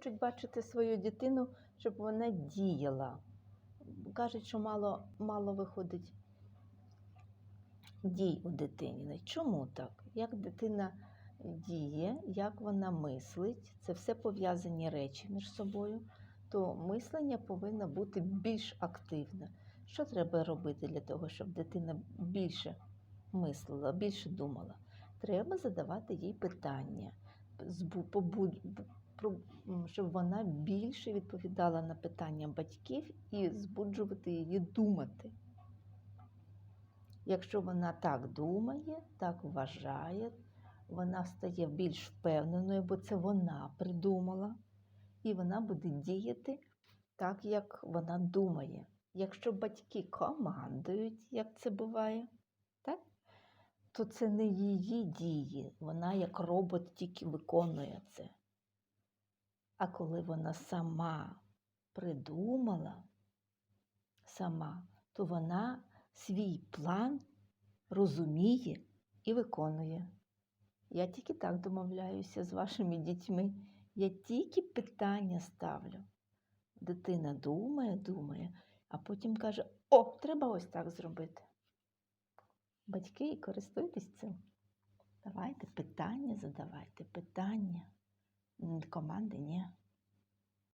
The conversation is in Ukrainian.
хочуть бачити свою дитину, щоб вона діяла. Кажуть, що мало, мало виходить дій у дитині. Чому так? Як дитина діє, як вона мислить, це все пов'язані речі між собою, то мислення повинно бути більш активне. Що треба робити для того, щоб дитина більше мислила, більше думала? Треба задавати їй питання, щоб вона більше відповідала на питання батьків і збуджувати її думати. Якщо вона так думає, так вважає, вона стає більш впевненою, бо це вона придумала, і вона буде діяти так, як вона думає. Якщо батьки командують, як це буває, так? то це не її дії, вона як робот тільки виконує це. А коли вона сама придумала, сама, то вона свій план розуміє і виконує. Я тільки так домовляюся з вашими дітьми. Я тільки питання ставлю. Дитина думає, думає, а потім каже: О, треба ось так зробити. Батьки, користуйтесь цим. Давайте питання задавайте, питання. Команди ні.